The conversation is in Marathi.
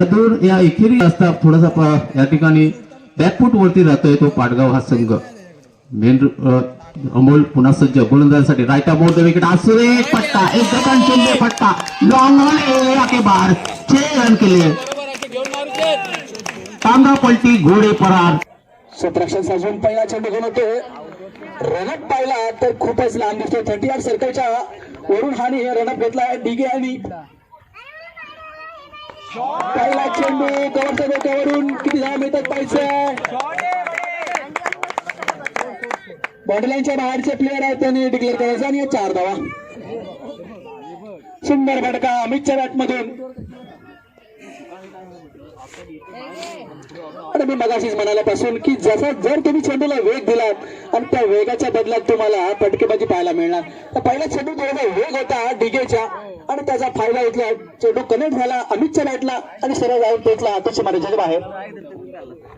दूर या एकेरी असता थोडासा या ठिकाणी बॅकफूट वरती राहतोय तो पाडगाव हा संघ. मेन अमोल पुन्हा सज्ज. गोलंदाजासाठी रायटा मोड विकेट. असू एक पट्टा. एक गगन चुंबे पट्टा. लॉंग ऑन एरिया के बाहर छह रन के लिए तांगा पलटी घोडे परार. सतराशे साजून पहिला चेंडू घेऊन होते रनअप पाहिला तर खूपच लांब दिसतो थर्टी आठ सर्कलच्या वरून हानी रनअप घेतला आहे. डिगे आणि पहिला चेंडू कवरच्या डोक्यावरून किती धाव मिळतात पैसे? बॉन्डलाईनच्या बाहेरचे प्लेअर आहेत त्यांनी डिक्लेअर करायचं आणि चार धावा. सुंदर फटका अमितच्या बॅटमधून आणि मी मगाशीच म्हणाल्यापासून की जसा जर तुम्ही चेंडूला वेग दिलात आणि त्या वेगाच्या बदल्यात तुम्हाला फटकेबाजी पाहायला मिळणार. तर पहिला चेंडू थोडासा वेग होता डिगेच्या आणि त्याचा फायदा इथला चेंडू कनेक्ट झाला अमितच्या बॅटला आणि सरळ जाऊन पोहोचला आतोशी मारायच्या आहे.